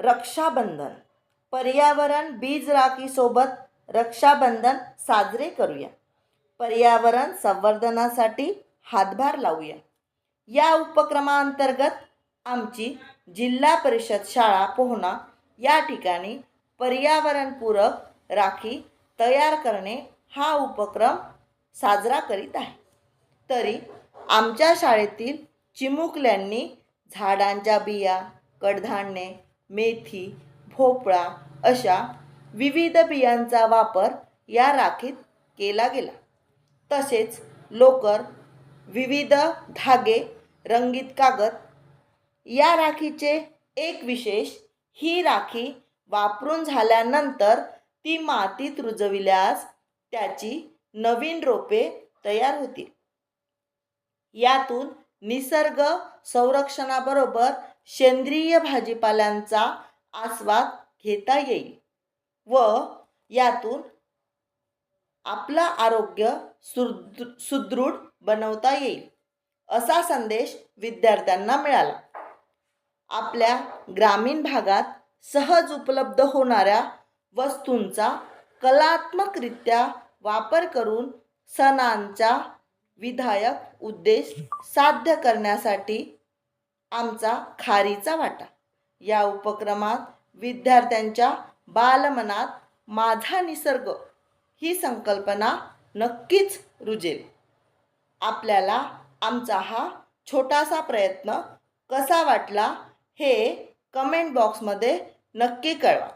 रक्षाबंधन. पर्यावरण बीज राखीसोबत रक्षाबंधन साजरे करूया. पर्यावरण संवर्धनासाठी हातभार लावूया. या उपक्रमाअंतर्गत आमची जिल्हा परिषद शाळा पोहणा या ठिकाणी पर्यावरणपूरक राखी तयार करणे हा उपक्रम साजरा करीत आहे. तरी आमच्या शाळेतील चिमुकल्यांनी झाडांच्या बिया कडधान्ये मेथी भोपळा अशा विविध बियांचा वापर या राखीत केला गेला. तसेच लोकर विविध धागे रंगीत कागद या राखीचे एक विशेष ही राखी वापरून झाल्यानंतर ती मातीत रुजविल्यास त्याची नवीन रोपे तयार होतील. यातून निसर्ग संरक्षणाबरोबर सेंद्रिय भाजीपाल्यांचा आस्वाद घेता येईल व यातून आपलं आरोग्य सुदृ सुदृढ बनवता येईल असा संदेश विद्यार्थ्यांना मिळाला. आपल्या ग्रामीण भागात सहज उपलब्ध होणाऱ्या वस्तूंचा कलात्मकरित्या वापर करून सणांचा विधायक उद्देश साध्य करण्यासाठी आमचा खारीचा वाटा. या उपक्रमात विद्यार्थ्यांच्या बालमनात माझा निसर्ग ही संकल्पना नक्कीच रुजेल. आपल्याला आमचा हा छोटासा प्रयत्न कसा वाटला हे कमेंट बॉक्समध्ये नक्की कळवा.